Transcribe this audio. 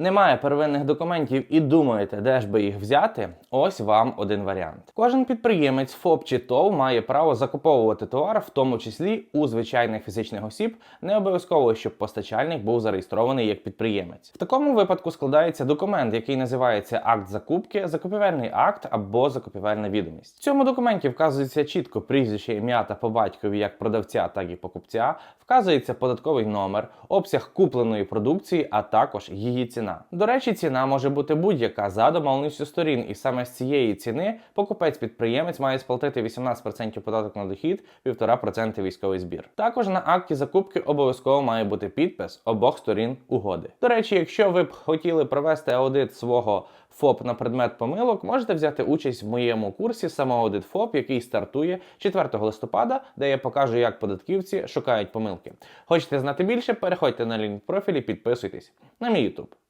Немає первинних документів і думаєте, де ж би їх взяти? Ось вам один варіант. Кожен підприємець, ФОП чи ТОВ має право закуповувати товар, в тому числі у звичайних фізичних осіб, не обов'язково, щоб постачальник був зареєстрований як підприємець. В такому випадку складається документ, який називається акт закупки, закупівельний акт або закупівельна відомість. В цьому документі вказується чітко прізвище, ім'я та по батькові як продавця, так і покупця, вказується податковий номер, обсяг купленої продукції, а також її ціна. До речі, ціна може бути будь-яка за домовленістю сторін, і саме з цієї ціни покупець-підприємець має сплатити 18% податок на дохід, 1,5% військовий збір. Також на акті закупки обов'язково має бути підпис обох сторін угоди. До речі, якщо ви б хотіли провести аудит свого ФОП на предмет помилок, можете взяти участь в моєму курсі самоаудит ФОП, який стартує 4 листопада, де я покажу, як податківці шукають помилки. Хочете знати більше? Переходьте на лінк профілі, підписуйтесь на мій YouTube.